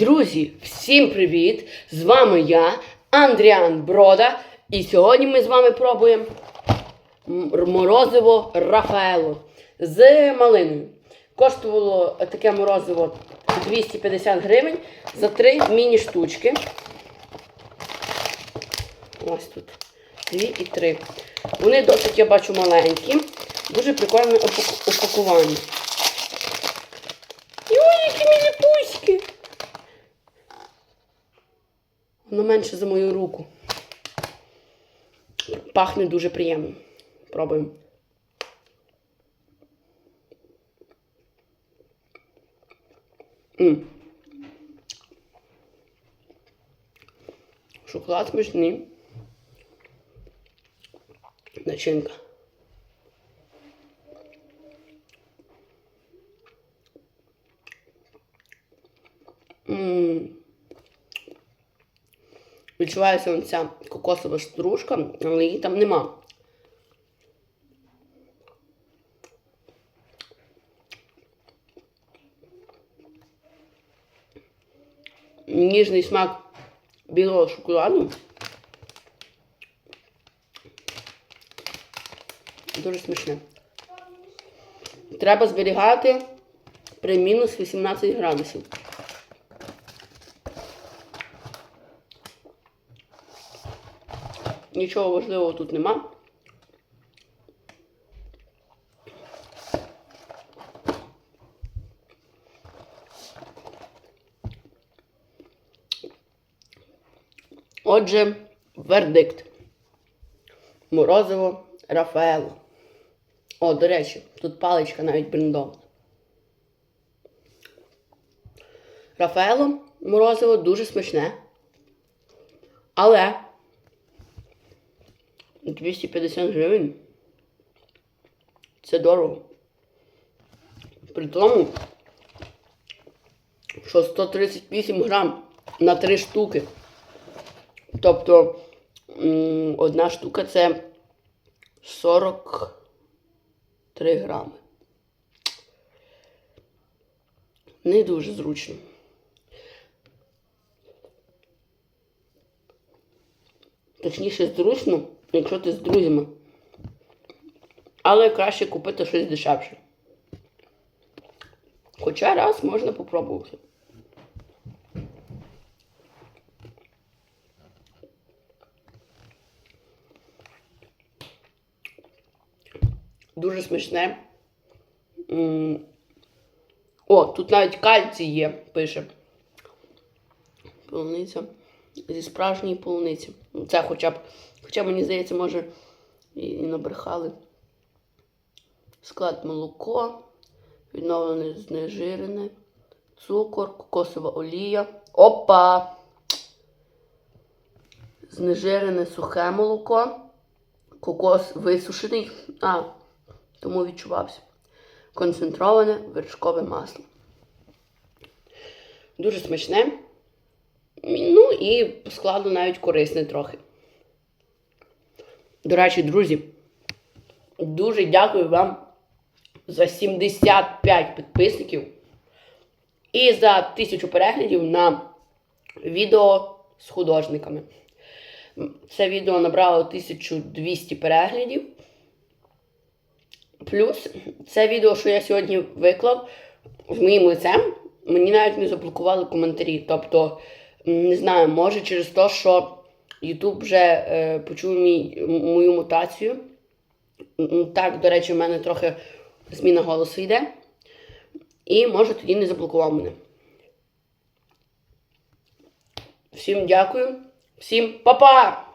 Друзі, всім привіт! З вами я, Андріан Брода, і сьогодні ми з вами пробуємо морозиво Рафаело з малиною. Коштувало таке морозиво 250 гривень за три міні-штучки. Ось тут дві і три. Вони досить, я бачу, маленькі. Дуже прикольне упакування. Менше за мою руку. Пахне дуже приємно. Пробуємо. М. Шоколад смачний. Начинка. М. Відчувається ось ця кокосова стружка, але її там нема. Ніжний смак білого шоколаду. Дуже смачне. Треба зберігати при мінус 18 градусів. Нічого важливого тут нема. Отже, вердикт. Морозиво Рафаело. О, до речі, тут паличка навіть брендована. Рафаело морозиво дуже смачне. Але 250 гривень. Це дорого. При тому, що 138 грам на 3 штуки. Тобто одна штука це 43 грами. Не дуже зручно. Точніше, зручно, якщо ти з друзями. Але краще купити щось дешевше. Хоча раз можна попробувати. Дуже смачне. О, тут навіть кальцій є, пише. Полуниця. Зі справжньої полуниці. Ну, Це хоча б, хоча мені здається, може і, і набрехали. Склад молоко, відновлене знежирене, цукор, кокосова олія. Опа! Знежирене сухе молоко, кокос висушений, а, тому відчувався. Концентроване вершкове масло. Дуже смачне. Ну і по складу навіть корисне трохи. До речі, друзі, дуже дякую вам за 75 підписників і за 1000 переглядів на відео з художниками. Це відео набрало 1200 переглядів. Плюс це відео, що я сьогодні виклав з моїм лицем, мені навіть не заблокували коментарі. Тобто, не знаю, може через те, що YouTube вже е, почув мій, мою мутацію. Так, до речі, в мене трохи зміна голосу йде. І може тоді не заблокував мене. Всім дякую. Всім па-па!